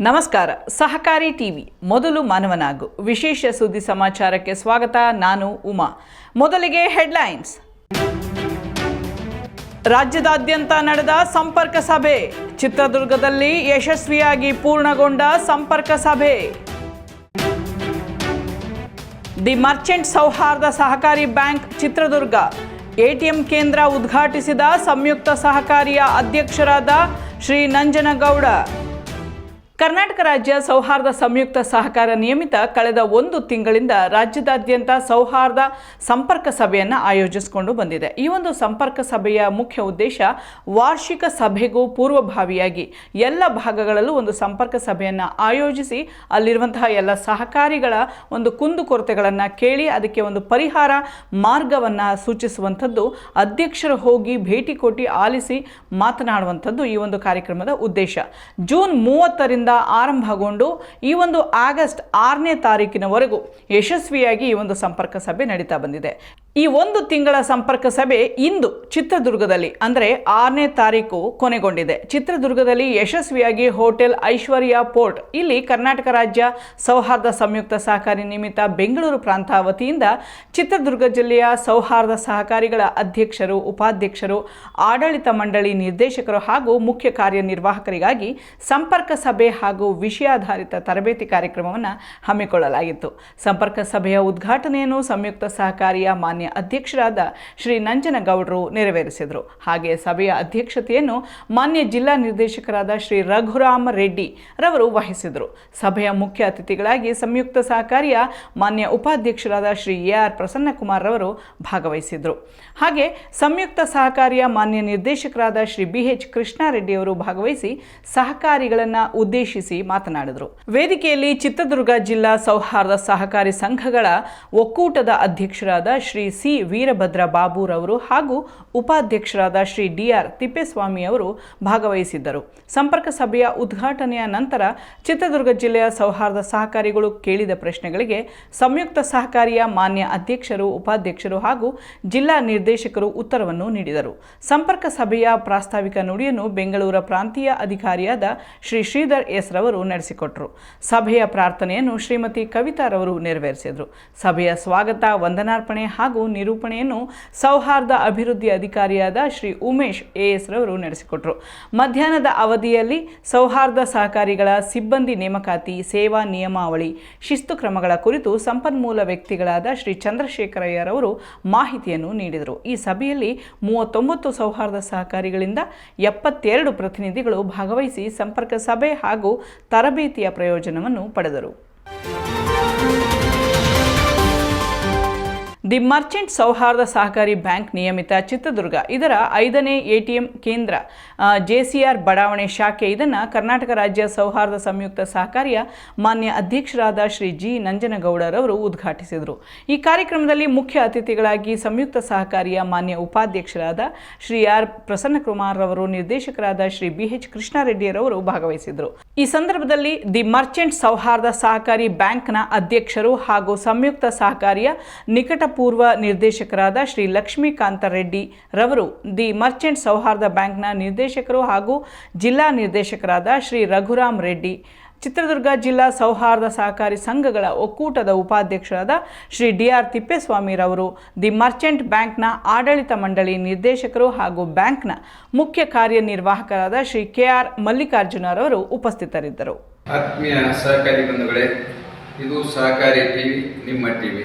ನಮಸ್ಕಾರ. ಸಹಕಾರಿ ಟಿವಿ, ಮೊದಲು ಮಾನವನಾಗು. ವಿಶೇಷ ಸುದ್ದಿ ಸಮಾಚಾರಕ್ಕೆ ಸ್ವಾಗತ. ನಾನು ಉಮಾ. ಮೊದಲಿಗೆ ಹೆಡ್ಲೈನ್ಸ್. ರಾಜ್ಯದಾದ್ಯಂತ ನಡೆದ ಸಂಪರ್ಕ ಸಭೆ. ಚಿತ್ರದುರ್ಗದಲ್ಲಿ ಯಶಸ್ವಿಯಾಗಿ ಪೂರ್ಣಗೊಂಡ ಸಂಪರ್ಕ ಸಭೆ. ದಿ ಮರ್ಚೆಂಟ್ ಸೌಹಾರ್ದ ಸಹಕಾರಿ ಬ್ಯಾಂಕ್, ಚಿತ್ರದುರ್ಗ. ಎಟಿಎಂ ಕೇಂದ್ರ ಉದ್ಘಾಟಿಸಿದ ಸಂಯುಕ್ತ ಸಹಕಾರಿಯ ಅಧ್ಯಕ್ಷರಾದ ಶ್ರೀ ನಂಜನಗೌಡ. ಕರ್ನಾಟಕ ರಾಜ್ಯ ಸೌಹಾರ್ದ ಸಂಯುಕ್ತ ಸಹಕಾರ ನಿಯಮಿತ ಕಳೆದ ಒಂದು ತಿಂಗಳಿಂದ ರಾಜ್ಯದಾದ್ಯಂತ ಸೌಹಾರ್ದ ಸಂಪರ್ಕ ಸಭೆಯನ್ನು ಆಯೋಜಿಸಿಕೊಂಡು ಬಂದಿದೆ. ಈ ಒಂದು ಸಂಪರ್ಕ ಸಭೆಯ ಮುಖ್ಯ ಉದ್ದೇಶ ವಾರ್ಷಿಕ ಸಭೆಗೂ ಪೂರ್ವಭಾವಿಯಾಗಿ ಎಲ್ಲ ಭಾಗಗಳಲ್ಲೂ ಒಂದು ಸಂಪರ್ಕ ಸಭೆಯನ್ನು ಆಯೋಜಿಸಿ ಅಲ್ಲಿರುವಂತಹ ಎಲ್ಲ ಸಹಕಾರಿಗಳ ಒಂದು ಕುಂದುಕೊರತೆಗಳನ್ನು ಕೇಳಿ ಅದಕ್ಕೆ ಒಂದು ಪರಿಹಾರ ಮಾರ್ಗವನ್ನು ಸೂಚಿಸುವಂಥದ್ದು, ಅಧ್ಯಕ್ಷರು ಹೋಗಿ ಭೇಟಿ ಕೊಟ್ಟು ಆಲಿಸಿ ಮಾತನಾಡುವಂಥದ್ದು ಈ ಒಂದು ಕಾರ್ಯಕ್ರಮದ ಉದ್ದೇಶ. ಜೂನ್ ಮೂವತ್ತರಿಂದ ಆರಂಭಗೊಂಡು ಈ ಒಂದು ಆಗಸ್ಟ್ ಆರನೇ ತಾರೀಕಿನವರೆಗೂ ಯಶಸ್ವಿಯಾಗಿ ಈ ಒಂದು ಸಂಪರ್ಕ ಸಭೆ ನಡೀತಾ ಬಂದಿದೆ. ಈ ಒಂದು ತಿಂಗಳ ಸಂಪರ್ಕ ಸಭೆ ಇಂದು ಚಿತ್ರದುರ್ಗದಲ್ಲಿ, ಅಂದರೆ ಆರನೇ ತಾರೀಕು ಕೊನೆಗೊಂಡಿದೆ. ಚಿತ್ರದುರ್ಗದಲ್ಲಿ ಯಶಸ್ವಿಯಾಗಿ ಹೋಟೆಲ್ ಐಶ್ವರ್ಯ ಪೋರ್ಟ್, ಇಲ್ಲಿ ಕರ್ನಾಟಕ ರಾಜ್ಯ ಸೌಹಾರ್ದ ಸಂಯುಕ್ತ ಸಹಕಾರಿ ನಿಮಿತ್ತ ಬೆಂಗಳೂರು ಪ್ರಾಂತ ವತಿಯಿಂದ ಚಿತ್ರದುರ್ಗ ಜಿಲ್ಲೆಯ ಸೌಹಾರ್ದ ಸಹಕಾರಿಗಳ ಅಧ್ಯಕ್ಷರು, ಉಪಾಧ್ಯಕ್ಷರು, ಆಡಳಿತ ಮಂಡಳಿ ನಿರ್ದೇಶಕರು ಹಾಗೂ ಮುಖ್ಯ ಕಾರ್ಯನಿರ್ವಾಹಕರಿಗಾಗಿ ಸಂಪರ್ಕ ಸಭೆ ಹಾಗೂ ವಿಷಯಾಧಾರಿತ ತರಬೇತಿ ಕಾರ್ಯಕ್ರಮವನ್ನು ಹಮ್ಮಿಕೊಳ್ಳಲಾಗಿತ್ತು. ಸಂಪರ್ಕ ಸಭೆಯ ಉದ್ಘಾಟನೆಯನ್ನು ಸಂಯುಕ್ತ ಸಹಕಾರಿಯ ಮಾನ್ಯ ಅಧ್ಯಕ್ಷರಾದ ಶ್ರೀ ನಂಜನಗೌಡರು ನೆರವೇರಿಸಿದರು. ಹಾಗೆ ಸಭೆಯ ಅಧ್ಯಕ್ಷತೆಯನ್ನು ಮಾನ್ಯ ಜಿಲ್ಲಾ ನಿರ್ದೇಶಕರಾದ ಶ್ರೀ ರಘುರಾಮ ರೆಡ್ಡಿ ರವರು ವಹಿಸಿದರು. ಸಭೆಯ ಮುಖ್ಯ ಅತಿಥಿಗಳಾಗಿ ಸಂಯುಕ್ತ ಸಹಕಾರಿಯ ಮಾನ್ಯ ಉಪಾಧ್ಯಕ್ಷರಾದ ಶ್ರೀ ಎ ಆರ್ ಪ್ರಸನ್ನಕುಮಾರ್ ರವರು ಭಾಗವಹಿಸಿದರು. ಹಾಗೆ ಸಂಯುಕ್ತ ಸಹಕಾರಿಯ ಮಾನ್ಯ ನಿರ್ದೇಶಕರಾದ ಶ್ರೀ ಬಿ ಎಚ್ ಕೃಷ್ಣಾರೆಡ್ಡಿ ಅವರು ಭಾಗವಹಿಸಿ ಸಹಕಾರಿಗಳನ್ನು ಉದ್ದೇಶಿಸಿ ಮಾತನಾಡಿದರು. ವೇದಿಕೆಯಲ್ಲಿ ಚಿತ್ರದುರ್ಗ ಜಿಲ್ಲಾ ಸೌಹಾರ್ದ ಸಹಕಾರಿ ಸಂಘಗಳ ಒಕ್ಕೂಟದ ಅಧ್ಯಕ್ಷರಾದ ಶ್ರೀ ಸಿ ವೀರಭದ್ರ ಬಾಬೂರವರು ಹಾಗೂ ಉಪಾಧ್ಯಕ್ಷರಾದ ಶ್ರೀ ಡಿ ಆರ್ ತಿಪ್ಪೇಸ್ವಾಮಿ ಅವರು ಭಾಗವಹಿಸಿದ್ದರು. ಸಂಪರ್ಕ ಸಭೆಯ ಉದ್ಘಾಟನೆಯ ನಂತರ ಚಿತ್ರದುರ್ಗ ಜಿಲ್ಲೆಯ ಸೌಹಾರ್ದ ಸಹಕಾರಿಗಳು ಕೇಳಿದ ಪ್ರಶ್ನೆಗಳಿಗೆ ಸಂಯುಕ್ತ ಸಹಕಾರಿಯ ಮಾನ್ಯ ಅಧ್ಯಕ್ಷರು, ಉಪಾಧ್ಯಕ್ಷರು ಹಾಗೂ ಜಿಲ್ಲಾ ನಿರ್ದೇಶಕರು ಉತ್ತರವನ್ನು ನೀಡಿದರು. ಸಂಪರ್ಕ ಸಭೆಯ ಪ್ರಾಸ್ತಾವಿಕ ನುಡಿಯನ್ನು ಬೆಂಗಳೂರ ಪ್ರಾಂತೀಯ ಅಧಿಕಾರಿಯಾದ ಶ್ರೀ ಶ್ರೀಧರ್ ಎಸ್ ರವರು ನಡೆಸಿಕೊಟ್ಟರು ಸಭೆಯ ಪ್ರಾರ್ಥನೆಯನ್ನು ಶ್ರೀಮತಿ ಕವಿತಾರವರು ನೆರವೇರಿಸಿದರು. ಸಭೆಯ ಸ್ವಾಗತ, ವಂದನಾರ್ಪಣೆ ಹಾಗೂ ನಿರೂಪಣೆಯನ್ನು ಸೌಹಾರ್ದ ಅಭಿವೃದ್ಧಿ ಅಧಿಕಾರಿಯಾದ ಶ್ರೀ ಉಮೇಶ್ ಎಎಸ್ ರವರು ನಡೆಸಿಕೊಟ್ರು. ಮಧ್ಯಾಹ್ನದ ಅವಧಿಯಲ್ಲಿ ಸೌಹಾರ್ದ ಸಹಕಾರಿಗಳ ಸಿಬ್ಬಂದಿ ನೇಮಕಾತಿ, ಸೇವಾ ನಿಯಮಾವಳಿ, ಶಿಸ್ತು ಕ್ರಮಗಳ ಕುರಿತು ಸಂಪನ್ಮೂಲ ವ್ಯಕ್ತಿಗಳಾದ ಶ್ರೀ ಚಂದ್ರಶೇಖರಯ್ಯರವರು ಮಾಹಿತಿಯನ್ನು ನೀಡಿದರು. ಈ ಸಭೆಯಲ್ಲಿ ಮೂವತ್ತೊಂಬತ್ತು ಸೌಹಾರ್ದ ಸಹಕಾರಿಗಳಿಂದ ಎಪ್ಪತ್ತೆರಡು ಪ್ರತಿನಿಧಿಗಳು ಭಾಗವಹಿಸಿ ಸಂಪರ್ಕ ಸಭೆ ಹಾಗೂ ತರಬೇತಿಯ ಪ್ರಯೋಜನವನ್ನು ಪಡೆದರು. ದಿ ಮರ್ಚೆಂಟ್ ಸೌಹಾರ್ದ ಸಹಕಾರಿ ಬ್ಯಾಂಕ್ ನಿಯಮಿತ ಚಿತ್ರದುರ್ಗ. ಇದರ ಐದನೇ ಎಟಿಎಂ ಕೇಂದ್ರ ಜೆಸಿಆರ್ ಬಡಾವಣೆ ಶಾಖೆ. ಇದನ್ನು ಕರ್ನಾಟಕ ರಾಜ್ಯ ಸೌಹಾರ್ದ ಸಂಯುಕ್ತ ಸಹಕಾರಿಯ ಮಾನ್ಯ ಅಧ್ಯಕ್ಷರಾದ ಶ್ರೀ ಜಿ. ನಂಜನಗೌಡರವರು ಉದ್ಘಾಟಿಸಿದರು. ಈ ಕಾರ್ಯಕ್ರಮದಲ್ಲಿ ಮುಖ್ಯ ಅತಿಥಿಗಳಾಗಿ ಸಂಯುಕ್ತ ಸಹಕಾರಿಯ ಮಾನ್ಯ ಉಪಾಧ್ಯಕ್ಷರಾದ ಶ್ರೀ ಆರ್ ಪ್ರಸನ್ನಕುಮಾರ್ ರವರು ನಿರ್ದೇಶಕರಾದ ಶ್ರೀ ಬಿ ಎಚ್ ಕೃಷ್ಣಾರೆಡ್ಡಿಯರವರು ಭಾಗವಹಿಸಿದರು. ಈ ಸಂದರ್ಭದಲ್ಲಿ ದಿ ಮರ್ಚೆಂಟ್ ಸೌಹಾರ್ದ ಸಹಕಾರಿ ಬ್ಯಾಂಕ್ನ ಅಧ್ಯಕ್ಷರು ಹಾಗೂ ಸಂಯುಕ್ತ ಸಹಕಾರಿಯ ನಿಕಟ ಪೂರ್ವ ನಿರ್ದೇಶಕರಾದ ಶ್ರೀ ಲಕ್ಷ್ಮೀಕಾಂತ ರೆಡ್ಡಿ ರವರು ದಿ ಮರ್ಚೆಂಟ್ ಸೌಹಾರ್ದ ಬ್ಯಾಂಕ್ನ ನಿರ್ದೇಶಕರು ಹಾಗೂ ಜಿಲ್ಲಾ ನಿರ್ದೇಶಕರಾದ ಶ್ರೀ ರಘುರಾಮ್ ರೆಡ್ಡಿ. ಚಿತ್ರದುರ್ಗ ಜಿಲ್ಲಾ ಸೌಹಾರ್ದ ಸಹಕಾರಿ ಸಂಘಗಳ ಒಕ್ಕೂಟದ ಉಪಾಧ್ಯಕ್ಷರಾದ ಶ್ರೀ ಡಿ ಆರ್ ತಿಪ್ಪೇಸ್ವಾಮಿರವರು ದಿ ಮರ್ಚೆಂಟ್ ಬ್ಯಾಂಕ್ನ ಆಡಳಿತ ಮಂಡಳಿ ನಿರ್ದೇಶಕರು ಹಾಗೂ ಬ್ಯಾಂಕ್ನ ಮುಖ್ಯ ಕಾರ್ಯನಿರ್ವಾಹಕರಾದ ಶ್ರೀ ಕೆ ಆರ್ ಮಲ್ಲಿಕಾರ್ಜುನರವರು ಉಪಸ್ಥಿತರಿದ್ದರು. ಆತ್ಮೀಯ ಸಹಕಾರಿ ಬಂಧುಗಳೇ, ಇದು ಸಹಕಾರಿ ಟಿವಿ, ನಿಮ್ಮ ಟಿವಿ.